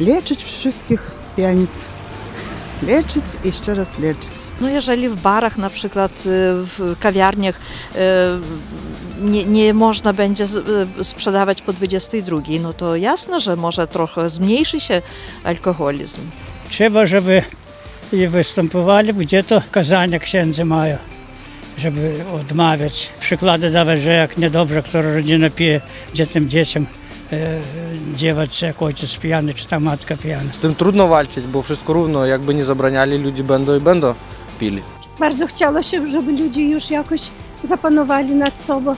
leczyć wszystkich pijanic. Leczyć i jeszcze raz leczyć. No jeżeli w barach na przykład, y, w kawiarniach y, nie, nie można będzie y, sprzedawać po 22, no to jasne, że może trochę zmniejszy się alkoholizm. Trzeba, żeby i występowali gdzie-то kazania księdzy mają, żeby odmawiać. Przykłady dawać, że jak niedobrze, która rodzina pije, gdzie tym dzieciom e, dziewać, jak ojciec pijany, czy ta matka pijana. Z tym trudno walczyć, bo wszystko równo, jakby nie zabraniali, ludzie będą i będą pili. Bardzo chciałoby, żeby ludzie już jakoś zapanowali nad sobą.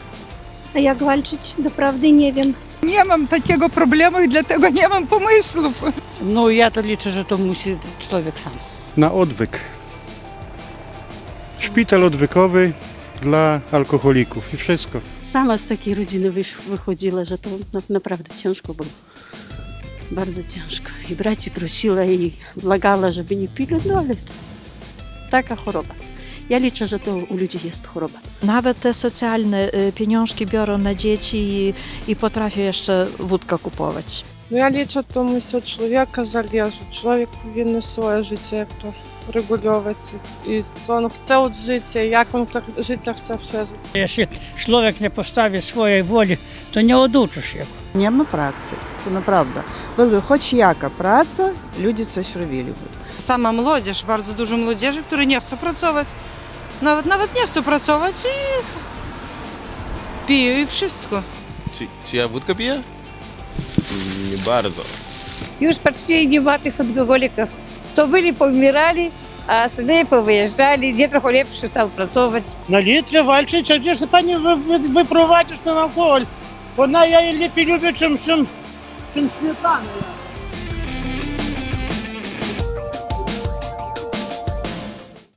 A jak walczyć, doprawdy nie wiem. Nie mam takiego problemu i dlatego nie mam pomysłów. Ну, я то liczę, że to musi człowiek sam. na odwyk. Szpital odwykowy dla alkoholików i wszystko. Sama z takiej rodziny wychodziła, że to na, naprawdę ciężko było. Bardzo ciężko. I braci prosiła i błagała, żeby nie pili, no ale to taka choroba. Ja liczę, że to u ludzi jest choroba. Nawet te socjalne y, pieniążki biorą na dzieci i, i potrafią jeszcze wódkę kupować. Ну, я лічу, тому що чоловіка залежу. Чоловік він не своє життя як то регулювати. І це він хоче от життя, як він так життя хоче все жити. Якщо чоловік не поставить своєї волі, то не одучиш його. Нема ну, праці, ну, то неправда. Були хоч яка праця, люди це ж робили. Сама молодіж, дуже дуже молодіжі, які не хочуть працювати. Навіть, навіть не хочуть працювати і п'ю і все. Чи, чи я будка п'є? Nie bardzo. Już почти nie ma tych alkoholików. Co byli, poumierali, a остальные повыезжали, где-то лепше стал працовать. На Литве вальчить, а где ж пані ви, ви, ви провадиш на алкоголь? Вона я її ліпі любить, чим, чим, чим сметана.